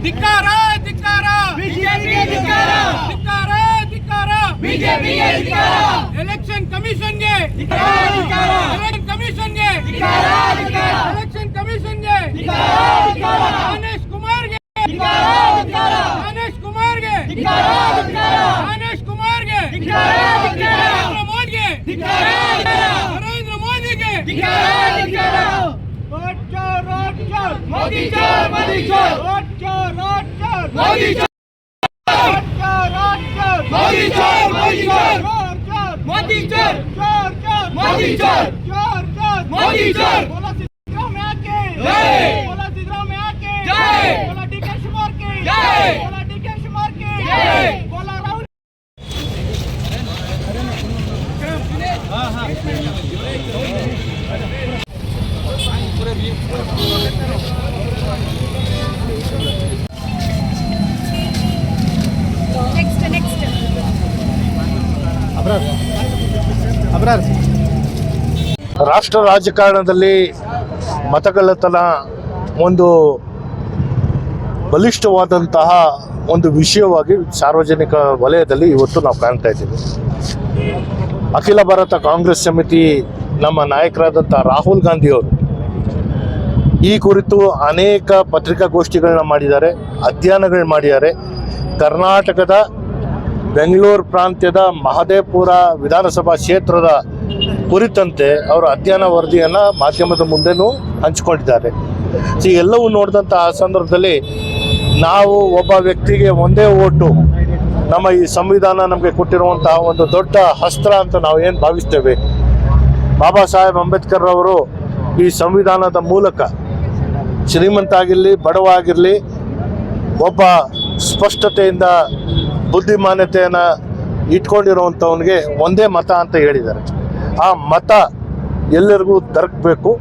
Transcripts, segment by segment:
ಧಿಕ್ಕಾರ ಧಿಕ್ಕಾರ ಬಿಜೆಪಿಗೆ ಧಿಕ್ಕಾರ ಧಿಕ್ಕಾರ ಧಿಕ್ಕಾರ ಬಿಜೆಪಿಗೆ ಧಿಕ್ಕಾರ ಎಲೆಕ್ಷನ್ ಕಮಿಷನ್ಗೆ ಧಿಕ್ಕಾರ, ಧಿಕ್ಕಾರ. ಎಲೆಕ್ಷನ್ ಕಮಿಷನ್ಗೆ ಧಿಕ್ಕಾರ, ಧಿಕ್ಕಾರ. ಎಲೆಕ್ಷನ್ ಕಮಿಷನ್ಗೆ ಧಿಕ್ಕಾರ, ಧಿಕ್ಕಾರ. ಗಣೇಶ್ ಕುಮಾರ್ಗೆ ಧಿಕ್ಕಾರ, ಧಿಕ್ಕಾರ. ಗಣೇಶ್ ಕುಮಾರ್ಗೆ ಧಿಕ್ಕಾರ, ಧಿಕ್ಕಾರ. ಗಣೇಶ್ ಕುಮಾರ್ಗೆ ಧಿಕ್ಕಾರ, ಧಿಕ್ಕಾರ. ನರೇಂದ್ರ ಮೋದಿಗೆ ಧಿಕ್ಕಾರ, ಧಿಕ್ಕಾರ. ನರೇಂದ್ರ ಮೋದಿಗೆ ಧಿಕ್ಕಾರ, ಧಿಕ್ಕಾರ. ರೋಡ್ ಚೋರ್, ರೋಡ್ ಚೋರ್. ಮೋದಿ ಚೋರ್, ಮೋದಿ ಚೋರ್. ರೋಡ್ ಚೋರ್, ರೋಡ್ ಚೋರ್. ಮೋದಿ ಚೋರ್. ರೋಡ್ ಚೋರ್, ರೋಡ್ ಚೋರ್. ಮೋದಿ ಚೋರ್, ಮೋದಿ ಚೋರ್. ಚೋರ್, ಚೋರ್. ಮೋದಿ ಚೋರ್. ಚೋರ್, ಚೋರ್. ಮೋದಿ ಚೋರ್. ಚೋರ್, ಚೋರ್. ಮೋದಿ ಚೋರ್. ಬೋಲೋ ಸಿದ್ದರಾಮಯ್ಯ ಕೆ. ಜೈ. ಬೋಲೋ ಸಿದ್ದರಾಮಯ್ಯ ಕೆ. ಜೈ. ಬೋಲೋ ಡಿ ಕೆ ಶಿವಕುಮಾರ್ ಕೆ. ಜೈ. ಬೋಲೋ ಡಿ ಕೆ ಶಿವಕುಮಾರ್ ಕೆ. ಜೈ. ಬೋಲೋ ರಾಹುಲ್ ನೆಕ್ಸ್ಟ್ ನೆಕ್ಸ್ಟ್ ರಾಷ್ಟ್ರ ರಾಜಕಾರಣದಲ್ಲಿ ಮತಗಳತನ ಒಂದು ಬಲಿಷ್ಠವಾದಂತಹ ಒಂದು ವಿಷಯವಾಗಿ ಸಾರ್ವಜನಿಕ ವಲಯದಲ್ಲಿ ಇವತ್ತು ನಾವು ಕಾಣ್ತಾ ಇದ್ದೀವಿ. ಅಖಿಲ ಭಾರತ ಕಾಂಗ್ರೆಸ್ ಸಮಿತಿ ನಮ್ಮ ನಾಯಕರಾದಂಥ ರಾಹುಲ್ ಗಾಂಧಿಯವರು ಈ ಕುರಿತು ಅನೇಕ ಪತ್ರಿಕಾಗೋಷ್ಠಿಗಳನ್ನ ಮಾಡಿದ್ದಾರೆ, ಅಧ್ಯಯನಗಳು ಮಾಡಿದ್ದಾರೆ. ಕರ್ನಾಟಕದ ಬೆಂಗಳೂರು ಪ್ರಾಂತ್ಯದ ಮಹದೇಪುರ ವಿಧಾನಸಭಾ ಕ್ಷೇತ್ರದ ಕುರಿತಂತೆ ಅವರ ಅಧ್ಯಯನ ವರದಿಯನ್ನು ಮಾಧ್ಯಮದ ಮುಂದೆನೂ ಹಂಚಿಕೊಂಡಿದ್ದಾರೆ. ಸೊ ಎಲ್ಲವೂ ನೋಡಿದಂಥ ಆ ಸಂದರ್ಭದಲ್ಲಿ ನಾವು ಒಬ್ಬ ವ್ಯಕ್ತಿಗೆ ಒಂದೇ ಓಟು, ನಮ್ಮ ಈ ಸಂವಿಧಾನ ನಮಗೆ ಕೊಟ್ಟಿರುವಂತಹ ಒಂದು ದೊಡ್ಡ ಅಸ್ತ್ರ ಅಂತ ನಾವು ಏನು ಭಾವಿಸ್ತೇವೆ? ಬಾಬಾ ಸಾಹೇಬ್ ಅಂಬೇಡ್ಕರ್ ಅವರು ಈ ಸಂವಿಧಾನದ ಮೂಲಕ ಶ್ರೀಮಂತ ಆಗಿರಲಿ, ಬಡವ ಆಗಿರಲಿ, ಒಬ್ಬ ಸ್ಪಷ್ಟತೆಯಿಂದ ಬುದ್ಧಿಮಾನ್ಯತೆಯನ್ನು ಇಟ್ಕೊಂಡಿರುವಂಥವನಿಗೆ ಒಂದೇ ಮತ ಅಂತ ಹೇಳಿದ್ದಾರೆ. ಆ ಮತ ಎಲ್ಲರಿಗೂ ದೊರಕಬೇಕು.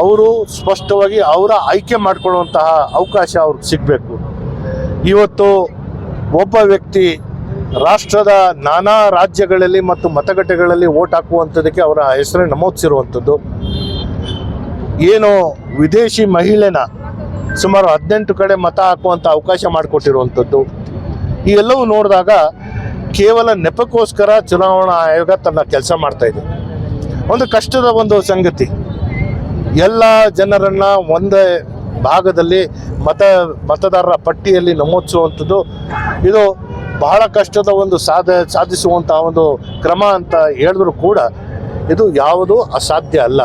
ಅವರು ಸ್ಪಷ್ಟವಾಗಿ ಅವರ ಆಯ್ಕೆ ಮಾಡಿಕೊಳ್ಳುವಂತಹ ಅವಕಾಶ ಅವ್ರಿಗೆ ಸಿಗಬೇಕು. ಇವತ್ತು ಒಬ್ಬ ವ್ಯಕ್ತಿ ರಾಷ್ಟ್ರದ ನಾನಾ ರಾಜ್ಯಗಳಲ್ಲಿ ಮತ್ತು ಮತಗಟ್ಟೆಗಳಲ್ಲಿ ಓಟ್ ಹಾಕುವಂಥದ್ದಕ್ಕೆ ಅವರ ಹೆಸರು ನಮೂದಿಸಿರುವಂಥದ್ದು. ಏನು ವಿದೇಶಿ ಮಹಿಳೆನ ಸುಮಾರು ಹದಿನೆಂಟು ಕಡೆ ಮತ ಹಾಕುವಂಥ ಅವಕಾಶ ಮಾಡಿಕೊಟ್ಟಿರುವಂಥದ್ದು. ಈ ಎಲ್ಲವೂ ನೋಡಿದಾಗ ಕೇವಲ ನೆಪಕ್ಕೋಸ್ಕರ ಚುನಾವಣಾ ಆಯೋಗ ತನ್ನ ಕೆಲಸ ಮಾಡ್ತಾ ಇದೆ. ಒಂದು ಕಷ್ಟದ ಒಂದು ಸಂಗತಿ. ಎಲ್ಲ ಜನರನ್ನ ಒಂದೇ ಭಾಗದಲ್ಲಿ ಮತ, ಮತದಾರರ ಪಟ್ಟಿಯಲ್ಲಿ ನಮೂದಿಸುವಂಥದ್ದು ಇದು ಬಹಳ ಕಷ್ಟದ ಒಂದು ಸಾಧ, ಸಾಧಿಸುವಂತಹ ಒಂದು ಕ್ರಮ ಅಂತ ಹೇಳಿದ್ರು ಕೂಡ ಇದು ಯಾವುದೂ ಅಸಾಧ್ಯ ಅಲ್ಲ.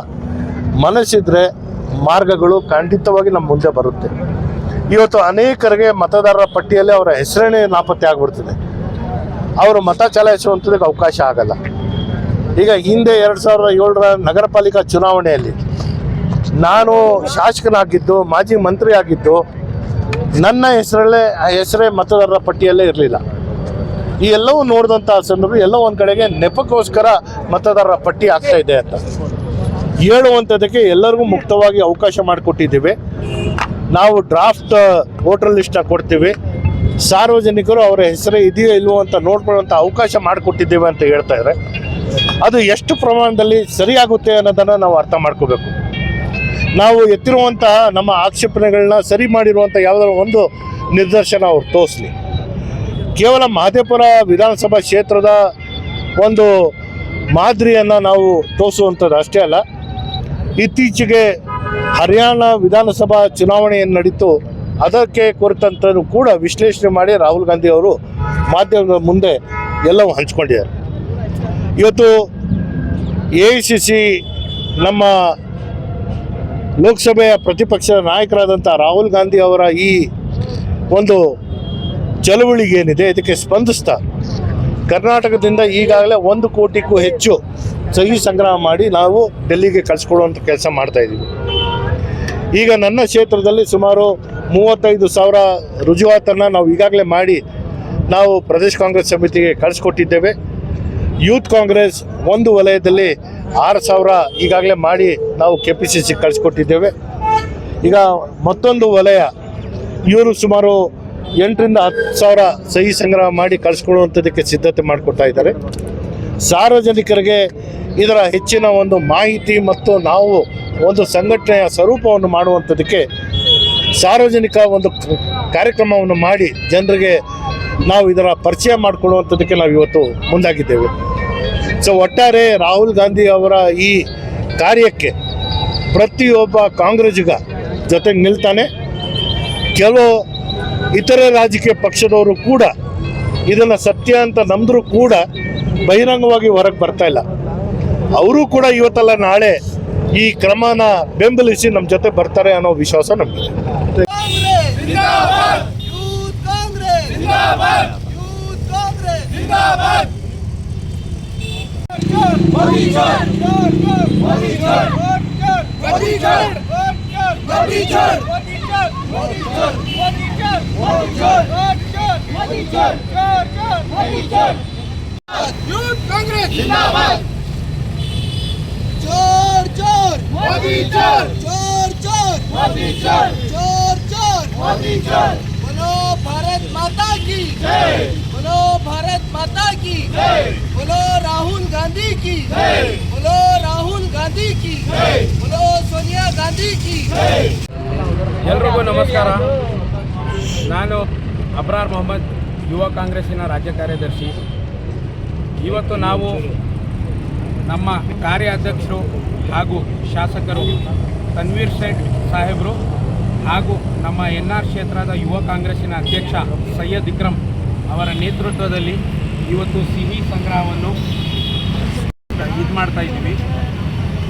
ಮನಸ್ಸಿದ್ರೆ ಮಾರ್ಗಗಳು ಖಂಡಿತವಾಗಿ ನಮ್ಮ ಮುಂದೆ ಬರುತ್ತೆ. ಇವತ್ತು ಅನೇಕರಿಗೆ ಮತದಾರರ ಪಟ್ಟಿಯಲ್ಲಿ ಅವರ ಹೆಸರೇ ನಾಪತ್ತೆ ಆಗ್ಬಿಡ್ತದೆ. ಅವರು ಮತ ಚಲಾಯಿಸುವಂಥದ್ದಕ್ಕೆ ಅವಕಾಶ ಆಗಲ್ಲ. ಈಗ ಹಿಂದೆ ಎರಡು ಸಾವಿರದ ಏಳರ ನಗರ ಪಾಲಿಕಾ ಚುನಾವಣೆಯಲ್ಲಿ ನಾನು ಶಾಸಕನಾಗಿದ್ದು, ಮಾಜಿ ಮಂತ್ರಿ ಆಗಿದ್ದು ನನ್ನ ಹೆಸರಲ್ಲೇ, ಹೆಸರೇ ಮತದಾರರ ಪಟ್ಟಿಯಲ್ಲೇ ಇರಲಿಲ್ಲ. ಈ ಎಲ್ಲವೂ ನೋಡಿದಂಥ ಸಂದರ್ಭ ಎಲ್ಲೋ ಒಂದು ಕಡೆಗೆ ನೆಪಕ್ಕೋಸ್ಕರ ಮತದಾರರ ಪಟ್ಟಿ ಆಗ್ತಾ ಇದೆ ಅಂತ. ಹೇಳುವಂಥದ್ದಕ್ಕೆ ಎಲ್ಲರಿಗೂ ಮುಕ್ತವಾಗಿ ಅವಕಾಶ ಮಾಡಿಕೊಟ್ಟಿದ್ದೀವಿ. ನಾವು ಡ್ರಾಫ್ಟ್ ವೋಟರ್ ಲಿಸ್ಟ್ನ ಕೊಡ್ತೀವಿ. ಸಾರ್ವಜನಿಕರು ಅವರ ಹೆಸರೇ ಇದೆಯೋ ಇಲ್ವೋ ಅಂತ ನೋಡ್ಕೊಳ್ಳುವಂಥ ಅವಕಾಶ ಮಾಡಿಕೊಟ್ಟಿದ್ದೇವೆ ಅಂತ ಹೇಳ್ತಾ ಇದ್ದಾರೆ. ಅದು ಎಷ್ಟು ಪ್ರಮಾಣದಲ್ಲಿ ಸರಿಯಾಗುತ್ತೆ ಅನ್ನೋದನ್ನು ನಾವು ಅರ್ಥ ಮಾಡ್ಕೋಬೇಕು. ನಾವು ಎತ್ತಿರುವಂತಹ ನಮ್ಮ ಆಕ್ಷೇಪಣೆಗಳನ್ನ ಸರಿ ಮಾಡಿರುವಂಥ ಯಾವುದಾದ್ರು ಒಂದು ನಿದರ್ಶನ ಅವ್ರು ತೋರಿಸಲಿ. ಕೇವಲ ಮಹದೇಪುರ ವಿಧಾನಸಭಾ ಕ್ಷೇತ್ರದ ಒಂದು ಮಾದರಿಯನ್ನು ನಾವು ತೋರಿಸುವಂಥದ್ದು ಅಷ್ಟೇ ಅಲ್ಲ, ಇತ್ತೀಚೆಗೆ ಹರಿಯಾಣ ವಿಧಾನಸಭಾ ಚುನಾವಣೆ ಏನು ನಡೀತು. ಅದಕ್ಕೆ ಕುರಿತಂತೂ ಕೂಡ ವಿಶ್ಲೇಷಣೆ ಮಾಡಿ ರಾಹುಲ್ ಗಾಂಧಿ ಅವರು ಮಾಧ್ಯಮದ ಮುಂದೆ ಎಲ್ಲವೂ ಹಂಚ್ಕೊಂಡಿದ್ದಾರೆ. ಇವತ್ತು ಎ ನಮ್ಮ ಲೋಕಸಭೆಯ ಪ್ರತಿಪಕ್ಷದ ನಾಯಕರಾದಂಥ ರಾಹುಲ್ ಗಾಂಧಿ ಅವರ ಈ ಒಂದು ಚಳುವಳಿಗೆ ಏನಿದೆ, ಇದಕ್ಕೆ ಸ್ಪಂದಿಸ್ತಾ ಕರ್ನಾಟಕದಿಂದ ಈಗಾಗಲೇ ಒಂದು ಕೋಟಿಗೂ ಹೆಚ್ಚು ಸಹಿ ಸಂಗ್ರಹ ಮಾಡಿ ನಾವು ಡೆಲ್ಲಿಗೆ ಕಳಿಸ್ಕೊಡುವಂಥ ಕೆಲಸ ಮಾಡ್ತಾ ಇದ್ದೀವಿ. ಈಗ ನನ್ನ ಕ್ಷೇತ್ರದಲ್ಲಿ ಸುಮಾರು ಮೂವತ್ತೈದು ಸಾವಿರ ರುಜುವಾತನ್ನು ನಾವು ಈಗಾಗಲೇ ಮಾಡಿ ನಾವು ಪ್ರದೇಶ ಕಾಂಗ್ರೆಸ್ ಸಮಿತಿಗೆ ಕಳಿಸ್ಕೊಟ್ಟಿದ್ದೇವೆ. ಯೂತ್ ಕಾಂಗ್ರೆಸ್ ಒಂದು ವಲಯದಲ್ಲಿ ಆರು ಸಾವಿರ ಈಗಾಗಲೇ ಮಾಡಿ ನಾವು ಕೆ ಪಿ ಸಿ ಸಿ ಕಳಿಸ್ಕೊಟ್ಟಿದ್ದೇವೆ. ಈಗ ಮತ್ತೊಂದು ವಲಯ, ಇವರು ಸುಮಾರು ಎಂಟರಿಂದ ಹತ್ತು ಸಾವಿರ ಸಹಿ ಸಂಗ್ರಹ ಮಾಡಿ ಕಳಿಸ್ಕೊಳ್ಳುವಂಥದ್ದಕ್ಕೆ ಸಿದ್ಧತೆ ಮಾಡಿಕೊಡ್ತಾ ಇದ್ದಾರೆ. ಸಾರ್ವಜನಿಕರಿಗೆ ಇದರ ಹೆಚ್ಚಿನ ಒಂದು ಮಾಹಿತಿ ಮತ್ತು ನಾವು ಒಂದು ಸಂಘಟನೆಯ ಸ್ವರೂಪವನ್ನು ಮಾಡುವಂಥದ್ದಕ್ಕೆ ಸಾರ್ವಜನಿಕ ಒಂದು ಕಾರ್ಯಕ್ರಮವನ್ನು ಮಾಡಿ ಜನರಿಗೆ ನಾವು ಇದರ ಪರಿಚಯ ಮಾಡಿಕೊಡುವಂಥದ್ದಕ್ಕೆ ನಾವು ಇವತ್ತು ಮುಂದಾಗಿದ್ದೇವೆ. ಸೊ ಒಟ್ಟಾರೆ ರಾಹುಲ್ ಗಾಂಧಿ ಅವರ ಈ ಕಾರ್ಯಕ್ಕೆ ಪ್ರತಿಯೊಬ್ಬ ಕಾಂಗ್ರೆಸ್ಸಿಗ ಜೊತೆಗೆ ನಿಲ್ತಾನೆ. ಕೆಲವು ಇತರೆ ರಾಜಕೀಯ ಪಕ್ಷದವರು ಕೂಡ ಇದನ್ನು ಸತ್ಯ ಅಂತ ನಂಬಿದ್ರೂ ಕೂಡ ಬಹಿರಂಗವಾಗಿ ಹೊರಗೆ ಬರ್ತಾ ಇಲ್ಲ. ಅವರು ಕೂಡ ಇವತ್ತಲ್ಲ ನಾಳೆ ಈ ಕ್ರಮನ ಬೆಂಬಲಿಸಿ ನಮ್ಮ ಜೊತೆ ಬರ್ತಾರೆ ಅನ್ನೋ ವಿಶ್ವಾಸ ನಮಗಿದೆ. ಜಿಂದಾಬಾದ್ ಯೂತ್ ಕಾಂಗ್ರೆಸ್ ಜಿಂದಾಬಾದ್ ಯೂತ್ ಕಾಂಗ್ರೆಸ್ ಜಿಂದಾಬಾದ್ ಮೋದಿ ಚೋರ್ ಮೋದಿ ಚೋರ್ ಮೋದಿ ಚೋರ್ ಮೋದಿ ಚೋರ್ ಮೋದಿ ಚೋರ್ ಮೋದಿ ಚೋರ್ ಮೋದಿ ಚೋರ್ ಯೂತ್ ಕಾಂಗ್ರೆಸ್ ಜಿಂದಾಬಾದ್ ಚೋರ್ ಚೋರ್ ಮೋದಿ ಚೋರ್ ಚೋರ್ ಚೋರ್ ಮೋದಿ ಚೋರ್ ಚೋರ್ ಚೋರ್ ಮೋದಿ ಚೋರ್ बोलो भारत माता की ಜೈ बोलो भारत माता की ಜೈ बोलो राहुल गांधी की जय। बोलो राहुल गांधी की ಜೈ बोलो सोनिया गांधी की ಜೈ ಎಲ್ರಿಗೂ ನಮಸ್ಕಾರ ನಾನು ಅಬ್ರಾರ್ ಮೊಹಮ್ಮದ್ ಯುವ ಕಾಂಗ್ರೆಸ್ಸಿನ ರಾಜ್ಯ ಕಾರ್ಯದರ್ಶಿ ಇವತ್ತು ನಾವು ನಮ್ಮ ಕಾರ್ಯಾಧ್ಯಕ್ಷರು ಹಾಗೂ ಶಾಸಕರು ತನ್ವೀರ್ ಸೇಠ್ ಸಾಹೇಬರು ಹಾಗೂ ನಮ್ಮ ಎನ್ ಆರ್ ಕ್ಷೇತ್ರದ ಯುವ ಕಾಂಗ್ರೆಸ್ಸಿನ ಅಧ್ಯಕ್ಷ ಸೈಯದ್ ಇಕ್ರಮ್ ಅವರ ನೇತೃತ್ವದಲ್ಲಿ ಇವತ್ತು ಸಿಹಿ ಸಂಗ್ರಹವನ್ನು ಇದು ಮಾಡ್ತಾ ಇದ್ದೀವಿ.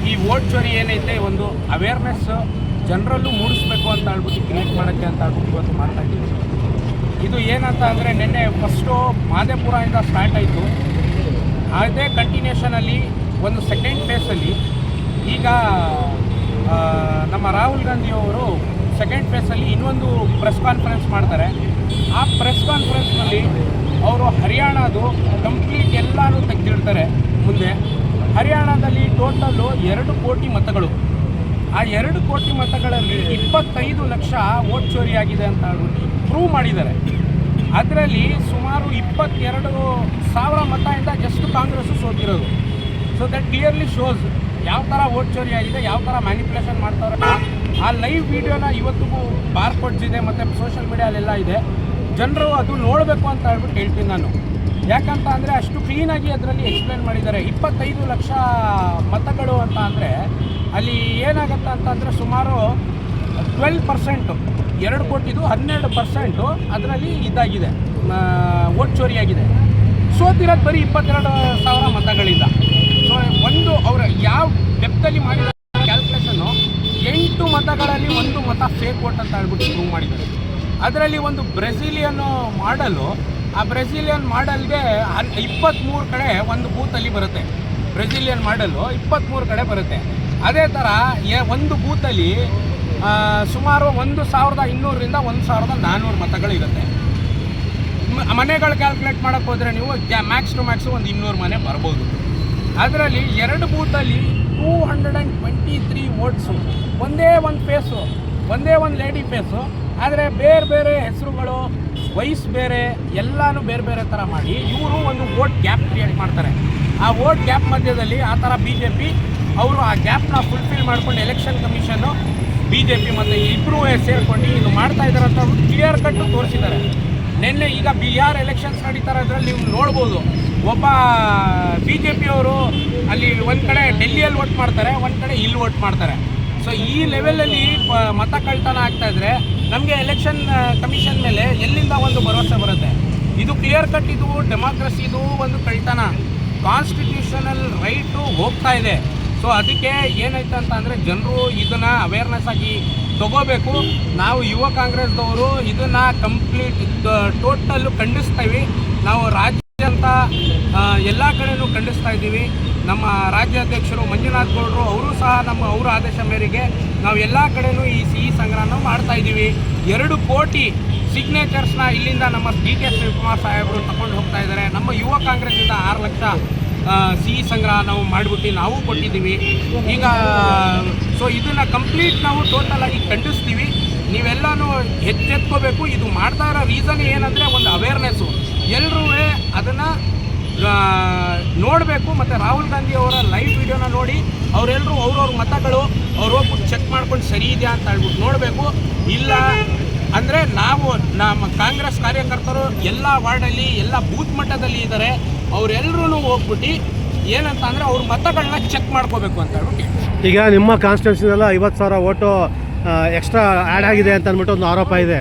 ಈ ವೋಟ್ ಚೋರಿ ಏನೈತೆ ಒಂದು ಅವೇರ್ನೆಸ್ ಜನರಲ್ಲೂ ಮೂಡಿಸ್ಬೇಕು ಅಂತ ಹೇಳ್ಬಿಟ್ಟು ಕ್ರಿಯೇಟ್ ಮಾಡೋಕ್ಕೆ ಅಂತ ಹೇಳ್ಬಿಟ್ಟು ಇವತ್ತು ಮಾಡ್ತಾ ಇದ್ದೀವಿ. ಇದು ಏನಂತ ಅಂದರೆ ನಿನ್ನೆ ಫಸ್ಟು ಮಾದೇಪುರದಿಂದ ಸ್ಟಾರ್ಟ್ ಆಯಿತು. ಅದೇ ಕಂಟಿನ್ಯೂಷನಲ್ಲಿ ಒಂದು ಸೆಕೆಂಡ್ ಫೇಸಲ್ಲಿ ಈಗ ನಮ್ಮ ರಾಹುಲ್ ಗಾಂಧಿ ಅವರು ಸೆಕೆಂಡ್ ಫೇಸಲ್ಲಿ ಇನ್ನೊಂದು ಪ್ರೆಸ್ ಕಾನ್ಫರೆನ್ಸ್ ಮಾಡ್ತಾರೆ. ಆ ಪ್ರೆಸ್ ಕಾನ್ಫರೆನ್ಸ್ನಲ್ಲಿ ಅವರು ಹರಿಯಾಣದು ಕಂಪ್ಲೀಟ್ ಎಲ್ಲನೂ ತೆಗೆದಿಡ್ತಾರೆ ಮುಂದೆ. ಹರಿಯಾಣದಲ್ಲಿ ಟೋಟಲ್ಲು ಎರಡು ಕೋಟಿ ಮತಗಳು. ಆ ಎರಡು ಕೋಟಿ ಮತಗಳಲ್ಲಿ ಇಪ್ಪತ್ತೈದು ಲಕ್ಷ ವೋಟ್ ಚೋರಿಯಾಗಿದೆ ಅಂತ ಪ್ರೂವ್ ಮಾಡಿದ್ದಾರೆ. ಅದರಲ್ಲಿ ಸುಮಾರು ಇಪ್ಪತ್ತೆರಡು ಸಾವಿರ ಮತದಿಂದ ಜಸ್ಟ್ ಕಾಂಗ್ರೆಸ್ಸು ಸೋತಿರೋದು. ಸೊ ದಟ್ ಕ್ಲಿಯರ್ಲಿ ಶೋಸ್ ಯಾವ ಥರ ಓಟ್ ಚೋರಿ ಆಗಿದೆ, ಯಾವ ಥರ ಮ್ಯಾನಿಪ್ಯುಲೇಷನ್ ಮಾಡ್ತಾರೆ ಆ ಲೈವ್ ವಿಡಿಯೋನ ಇವತ್ತಿಗೂ ಬಾರ್ ಕೊಡ್ಸಿದೆ ಮತ್ತು ಸೋಷಿಯಲ್ ಮೀಡಿಯಾಲೆಲ್ಲ ಇದೆ. ಜನರು ಅದು ನೋಡಬೇಕು ಅಂತ ಹೇಳ್ಬಿಟ್ಟು ಹೇಳ್ತೀನಿ ನಾನು. ಯಾಕಂತ ಅಂದರೆ ಅಷ್ಟು ಕ್ಲೀನಾಗಿ ಅದರಲ್ಲಿ ಎಕ್ಸ್ಪ್ಲೇನ್ ಮಾಡಿದ್ದಾರೆ. ಇಪ್ಪತ್ತೈದು ಲಕ್ಷ ಮತಗಳು ಅಂತ ಅಂದರೆ ಅಲ್ಲಿ ಏನಾಗುತ್ತೆ ಅಂತಂದರೆ ಸುಮಾರು ಟ್ವೆಲ್ ಪರ್ಸೆಂಟು ಎರಡು ಕೋಟಿದು ಹನ್ನೆರಡು ಪರ್ಸೆಂಟು ಅದರಲ್ಲಿ ಇದಾಗಿದೆ. ಓಟ್ ಚೋರಿಯಾಗಿದೆ ಸೋತಿರೋದು ಬರೀ ಇಪ್ಪತ್ತೆರಡು ಸಾವಿರ ಮತಗಳಿಂದ. ಸೊ ಒಂದು ಅವರು ಯಾವ ಡೆಪ್ತಲ್ಲಿ ಮಾಡಿದ ಕ್ಯಾಲ್ಕುಲೇಷನ್ನು ಎಂಟು ಮತಗಳಲ್ಲಿ ಒಂದು ಮತ ಫೇಕ್ ಓಟ್ ಅಂತ ಹೇಳ್ಬಿಟ್ಟು ಪ್ರೂವ್ ಮಾಡಿದ್ದಾರೆ. ಅದರಲ್ಲಿ ಒಂದು ಬ್ರೆಸಿಲಿಯನ್ ಮಾಡಲು, ಆ ಬ್ರೆಸಿಲಿಯನ್ ಮಾಡಲ್ಗೆ ಹನ್ ಇಪ್ಪತ್ತ್ಮೂರು ಕಡೆ ಒಂದು ಬೂತಲ್ಲಿ ಬರುತ್ತೆ. ಬ್ರೆಸಿಲಿಯನ್ ಮಾಡಲು ಇಪ್ಪತ್ತ್ಮೂರು ಕಡೆ ಬರುತ್ತೆ. ಅದೇ ಥರ ಒಂದು ಬೂತಲ್ಲಿ ಸುಮಾರು ಒಂದು ಸಾವಿರದ ಇನ್ನೂರರಿಂದ ಒಂದು ಸಾವಿರದ ನಾನ್ನೂರು ಮತಗಳಿರುತ್ತೆ. ಮನೆಗಳು ಕ್ಯಾಲ್ಕುಲೇಟ್ ಮಾಡೋಕ್ಕೆ ಹೋದರೆ ನೀವು ಮ್ಯಾಕ್ಸ್ ಟು ಮ್ಯಾಕ್ಸು ಒಂದು ಇನ್ನೂರು ಮನೆ ಬರ್ಬೋದು. ಅದರಲ್ಲಿ ಎರಡು ಬೂತಲ್ಲಿ two hundred and twenty three votes ಒಂದೇ ಒಂದು ಫೇಸು ಒಂದೇ ಒಂದು ಲೇಡಿ ಫೇಸು ಆದರೆ ಬೇರೆ ಬೇರೆ ಹೆಸರುಗಳು ವಯಸ್ಸು ಬೇರೆ, ಎಲ್ಲನೂ ಬೇರೆ ಬೇರೆ ಥರ ಮಾಡಿ ಇವರು ಒಂದು ವೋಟ್ ಗ್ಯಾಪ್ ಕ್ರಿಯೇಟ್ ಮಾಡ್ತಾರೆ. ಆ ವೋಟ್ ಗ್ಯಾಪ್ ಮಧ್ಯದಲ್ಲಿ ಆ ಥರ ಬಿ ಜೆ ಪಿ ಅವರು ಆ ಗ್ಯಾಪ್ನ ಫುಲ್ಫಿಲ್ ಮಾಡ್ಕೊಂಡು ಎಲೆಕ್ಷನ್ ಕಮಿಷನ್ನು ಬಿ ಜೆ ಪಿ ಮತ್ತು ಇಬ್ಬರೂ ಸೇರ್ಕೊಂಡು ಇದು ಮಾಡ್ತಾ ಇದ್ದಾರೆ ಅಂತ ಕ್ಲಿಯರ್ ಕಟ್ಟು ತೋರಿಸಿದ್ದಾರೆ. ನಿನ್ನೆ ಈಗ ಬಿಹಾರ್ ಎಲೆಕ್ಷನ್ಸ್ ನಡೀತಾರೆ ಅದರಲ್ಲಿ ನೀವು ನೋಡ್ಬೋದು, ಒಬ್ಬ ಬಿ ಜೆ ಪಿಯವರು ಅಲ್ಲಿ ಒಂದು ಕಡೆ ಡೆಲ್ಲಿಯಲ್ಲಿ ವೋಟ್ ಮಾಡ್ತಾರೆ, ಒಂದು ಕಡೆ ಇಲ್ಲಿ ವೋಟ್ ಮಾಡ್ತಾರೆ. ಸೊ ಈ ಲೆವೆಲಲ್ಲಿ ಮತ ಕಳ್ತನ ಆಗ್ತಾ ಇದ್ರೆ ನಮಗೆ ಎಲೆಕ್ಷನ್ ಕಮಿಷನ್ ಮೇಲೆ ಎಲ್ಲಿಂದ ಒಂದು ಭರವಸೆ ಬರುತ್ತೆ? ಇದು ಕ್ಲಿಯರ್ ಕಟ್ ಇದು ಡೆಮಾಕ್ರಸಿದು ಒಂದು ಕಳ್ತನ. ಕಾನ್ಸ್ಟಿಟ್ಯೂಷನಲ್ ರೈಟು ಹೋಗ್ತಾ ಇದೆ. ಸೊ ಅದಕ್ಕೆ ಏನಾಯ್ತು ಅಂತ ಅಂದರೆ ಜನರು ಇದನ್ನು ಅವೇರ್ನೆಸ್ ಆಗಿ ತಗೋಬೇಕು. ನಾವು ಯುವ ಕಾಂಗ್ರೆಸ್ದವರು ಇದನ್ನು ಕಂಪ್ಲೀಟ್ ಟೋಟಲ್ಲು ಖಂಡಿಸ್ತೀವಿ ನಾವು ರಾಜ್ಯಾದ್ಯಂತ ಎಲ್ಲ ಕಡೆನೂ ಖಂಡಿಸ್ತಾ ಇದ್ದೀವಿ. ನಮ್ಮ ರಾಜ್ಯಾಧ್ಯಕ್ಷರು ಮಂಜುನಾಥ್ ಗೌಡರು ಅವರು ಸಹ ನಮ್ಮ ಅವರ ಆದೇಶ ಮೇರೆಗೆ ನಾವು ಎಲ್ಲ ಕಡೆನೂ ಈ ಸಿಹಿ ಸಂಗ್ರಹನ ಮಾಡ್ತಾ ಇದ್ದೀವಿ. ಎರಡು ಕೋಟಿ ಸಿಗ್ನೇಚರ್ಸ್ನ ಇಲ್ಲಿಂದ ನಮ್ಮ ಡಿ ಕೆ ಶಿವಕುಮಾರ್ ಸಾಹೇಬರು ತಗೊಂಡು ಹೋಗ್ತಾ ಇದ್ದಾರೆ. ನಮ್ಮ ಯುವ ಕಾಂಗ್ರೆಸ್ಸಿಂದ ಆರು ಲಕ್ಷ ಸಿಹಿ ಸಂಗ್ರಹ ನಾವು ಮಾಡಿಬಿಟ್ಟು ನಾವು ಕೊಟ್ಟಿದ್ದೀವಿ. ಈಗ ಸೊ ಇದನ್ನು ಕಂಪ್ಲೀಟ್ ನಾವು ಟೋಟಲ್ ಆಗಿ ಖಂಡಿಸ್ತೀವಿ. ನೀವೆಲ್ಲನೂ ಎಚ್ಚೆತ್ಕೋಬೇಕು ಇದು ಮಾಡ್ತಾ ಇರೋ ರೀಸನ್ ಏನಂದರೆ ಒಂದು ಅವೇರ್ನೆಸ್ಸು ಎಲ್ಲರೂ ಅದನ್ನು ನೋಡಬೇಕು. ಮತ್ತು ರಾಹುಲ್ ಗಾಂಧಿ ಅವರ ಲೈವ್ ವಿಡಿಯೋನ ನೋಡಿ ಅವರೆಲ್ಲರೂ ಅವ್ರವ್ರ ಮತಗಳು, ಅವ್ರು ಹೋಗ್ಬಿಟ್ಟು ಚೆಕ್ ಮಾಡ್ಕೊಂಡು ಸರಿ ಇದೆಯಾ ಅಂತ ಹೇಳ್ಬಿಟ್ಟು ನೋಡಬೇಕು. ಇಲ್ಲ ಅಂದರೆ ನಾವು ನಮ್ಮ ಕಾಂಗ್ರೆಸ್ ಕಾರ್ಯಕರ್ತರು ಎಲ್ಲ ವಾರ್ಡಲ್ಲಿ, ಎಲ್ಲ ಬೂತ್ ಮಟ್ಟದಲ್ಲಿ ಇದ್ದಾರೆ. ಅವರೆಲ್ಲರೂ ಹೋಗ್ಬಿಟ್ಟು ಏನಂತ ಅಂದರೆ ಅವ್ರ ಮತಗಳನ್ನ ಚೆಕ್ ಮಾಡ್ಕೋಬೇಕು ಅಂತ ಹೇಳ್ಬಿಟ್ಟು ಈಗ ನಿಮ್ಮ ಕಾನ್ಸ್ಟಿಟ್ಯೂನ್ಸಿನೆಲ್ಲ ಐವತ್ತು ಸಾವಿರ ಓಟು ಎಕ್ಸ್ಟ್ರಾ ಆ್ಯಡ್ ಆಗಿದೆ ಅಂತ ಅಂದ್ಬಿಟ್ಟು ಒಂದು ಆರೋಪ ಇದೆ.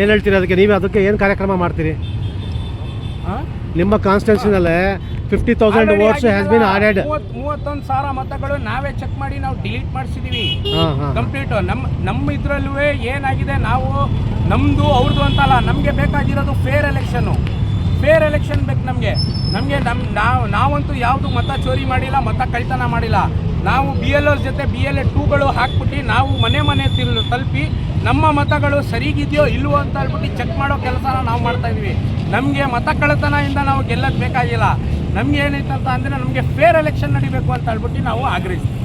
ಏನು ಹೇಳ್ತೀರಿ ಅದಕ್ಕೆ? ನೀವು ಅದಕ್ಕೆ ಏನು ಕಾರ್ಯಕ್ರಮ ಮಾಡ್ತೀರಿ? ನಿಮ್ಮ ಕಾನ್ಸ್ಟಿಟ್ಯೂನ್ಸಿನಲ್ಲೇ fifty thousand votes has been added ಮೂವತ್ತೊಂದು ಸಾವಿರ ಮತಗಳು ನಾವೇ ಚೆಕ್ ಮಾಡಿ ನಾವು ಡಿಲೀಟ್ ಮಾಡಿಸಿದೀವಿ. ಕಂಪ್ಲೀಟ್ ನಮ್ಮ ನಮ್ಮ ಇದರಲ್ಲೂ ಏನಾಗಿದೆ? ನಾವು ನಮ್ಮದು ಅವ್ರದ್ದು ಅಂತಲ್ಲ ನಮಗೆ ಬೇಕಾಗಿರೋದು ಫೇರ್ ಎಲೆಕ್ಷನ್ನು ಫೇರ್ ಎಲೆಕ್ಷನ್ ಬೇಕು ನಮಗೆ. ನಮಗೆ ನಮ್ಮ ನಾವು ನಾವಂತೂ ಯಾವುದು ಮತ ಚೋರಿ ಮಾಡಿಲ್ಲ, ಮತ ಕಳ್ತನ ಮಾಡಿಲ್ಲ. ನಾವು ಬಿ ಎಲ್ ಓರ್ ಜೊತೆ ಬಿ ಎಲ್ ಎ ಟೂಗಳು ಹಾಕ್ಬಿಟ್ಟು ನಾವು ಮನೆ ಮನೆ ತಿಲ್ ತಲುಪಿ ನಮ್ಮ ಮತಗಳು ಸರಿಗಿದೆಯೋ ಇಲ್ವೋ ಅಂತ ಹೇಳ್ಬಿಟ್ಟು ಚೆಕ್ ಮಾಡೋ ಕೆಲಸನ ನಾವು ಮಾಡ್ತಾ ಇದೀವಿ ನಮಗೆ ಮತ ಕಳ್ಳತನದಿಂದ ನಾವು ಗೆಲ್ಲೋದು ಬೇಕಾಗಿಲ್ಲ. ನಮಗೆ ಏನೈತೆ ಅಂತ ಅಂದರೆ ನಮಗೆ ಫೇರ್ ಎಲೆಕ್ಷನ್ ನಡಿಬೇಕು ಅಂತ ಹೇಳ್ಬಿಟ್ಟು ನಾವು ಆಗ್ರಹಿಸ್ತೀವಿ.